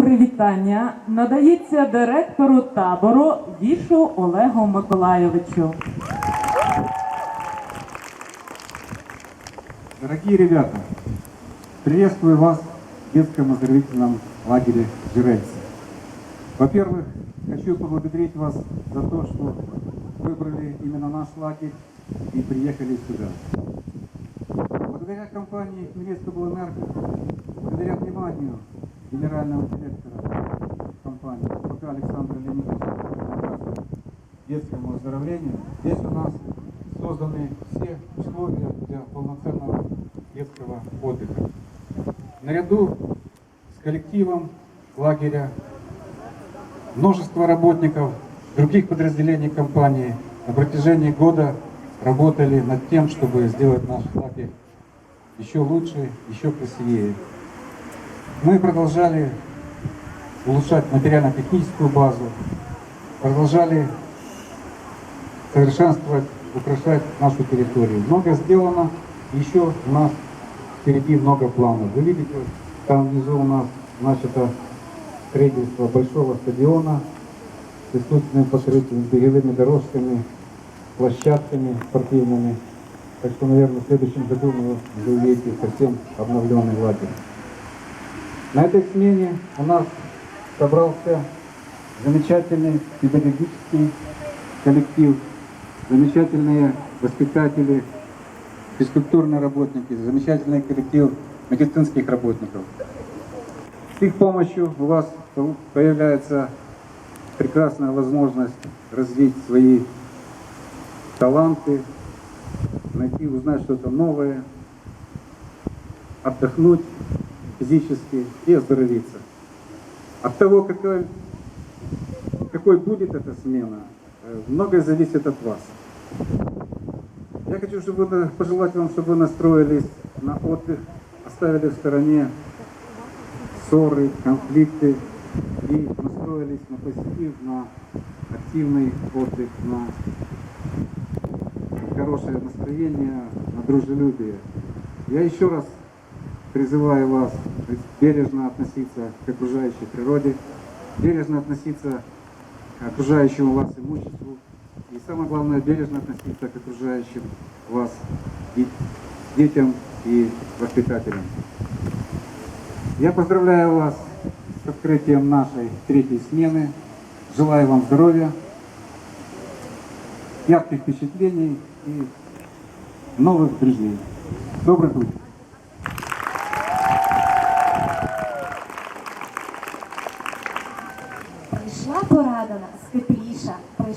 привітання надається директору табору Вішу Олегу Миколайовичу. Дорогие ребята, приветствую вас в детском оздоровительном лагере Жирельцы. Во-первых, хочу поблагодарить вас за то, что выбрали именно наш лагерь и приехали сюда. Благодаря компании Хмельницкого Энерго, благодаря вниманию генерального директора компании ФК Александра Леонидовича детскому оздоровлению, здесь у нас созданы все условия для полноценного детского отдыха. Наряду с коллективом лагеря множество работников других подразделений компании на протяжении года работали над тем, чтобы сделать наш лагерь еще лучше, еще красивее. Мы продолжали улучшать материально-техническую базу, продолжали совершенствовать, украшать нашу территорию. Много сделано, еще у нас впереди много планов. Вы видите, там внизу у нас начато строительство большого стадиона с искусственным покрытием, с беговыми дорожками, площадками спортивными. Так что, наверное, в следующем году мы уже увидите совсем обновленный лагерь. На этой смене у нас собрался замечательный педагогический коллектив, замечательные воспитатели, физкультурные работники, замечательный коллектив медицинских работников. С их помощью у вас появляется прекрасная возможность развить свои таланты, найти, узнать что-то новое, отдохнуть физически и оздоровиться. От того, какой, какой будет эта смена, э, многое зависит от вас. Я хочу чтобы вы, пожелать вам, чтобы вы настроились на отдых, оставили в стороне ссоры, конфликты и настроились на позитив, на активный отдых, на хорошее настроение, на дружелюбие. Я еще раз призываю вас бережно относиться к окружающей природе, бережно относиться к окружающему вас имуществу и самое главное бережно относиться к окружающим вас и детям и воспитателям. Я поздравляю вас с открытием нашей третьей смены. Желаю вам здоровья, ярких впечатлений и новых друзей. Добрый путь!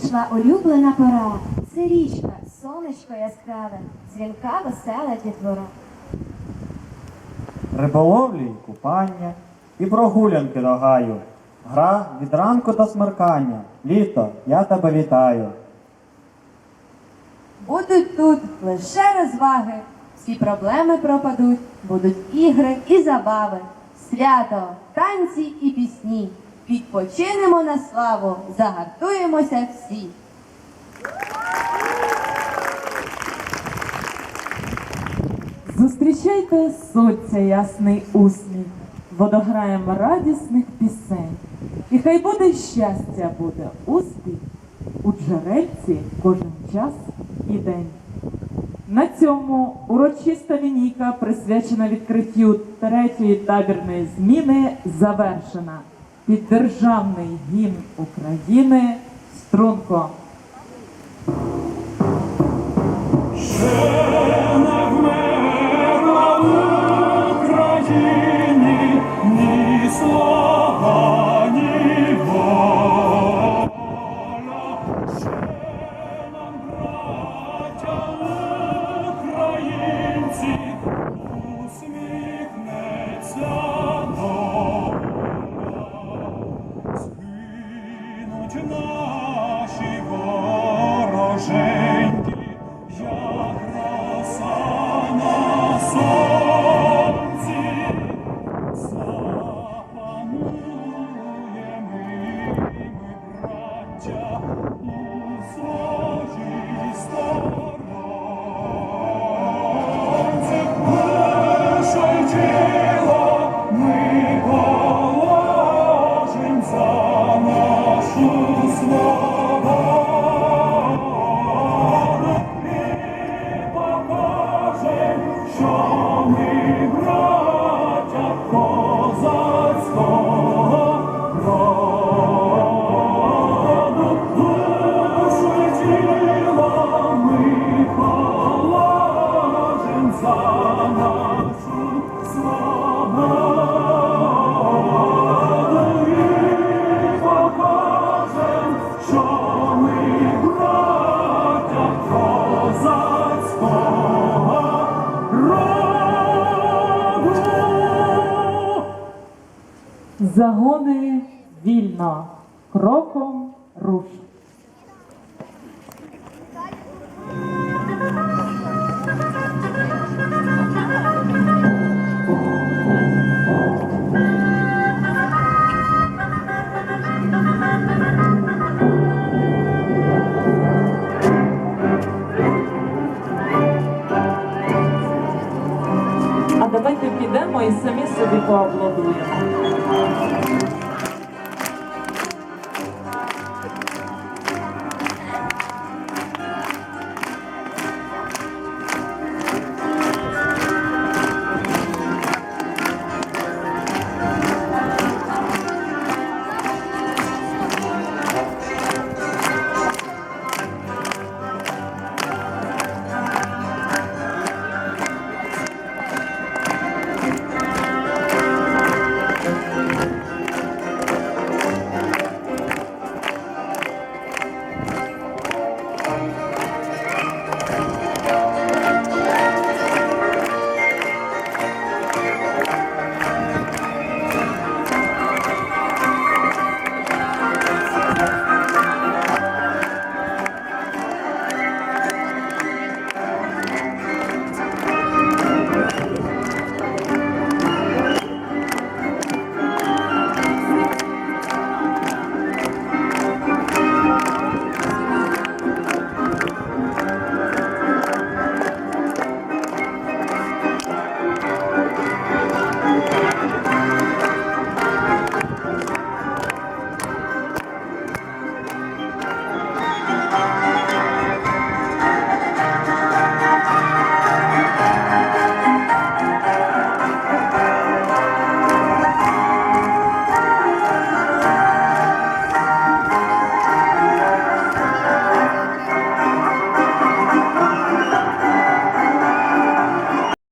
Прийшла улюблена пора. Це річка, сонечко яскраве, дзвінка весела дітвора. риболовлі й купання, і прогулянки до гаю. Гра від ранку до смеркання. Літо, я тебе вітаю. Будуть тут лише розваги, всі проблеми пропадуть, будуть ігри і забави, свято, танці і пісні. Відпочинемо на славу, загартуємося всі. Зустрічайте сонця ясний усміх, водограєм радісних пісень. І хай буде щастя, буде успіх у джерельці кожен час і день. На цьому урочиста лінійка, присвячена відкриттю третьої табірної зміни, завершена. Під державний гімн України Струнко. України ні слава, Загони вільно, кроком руш. підемо і самі собі поаплодуємо.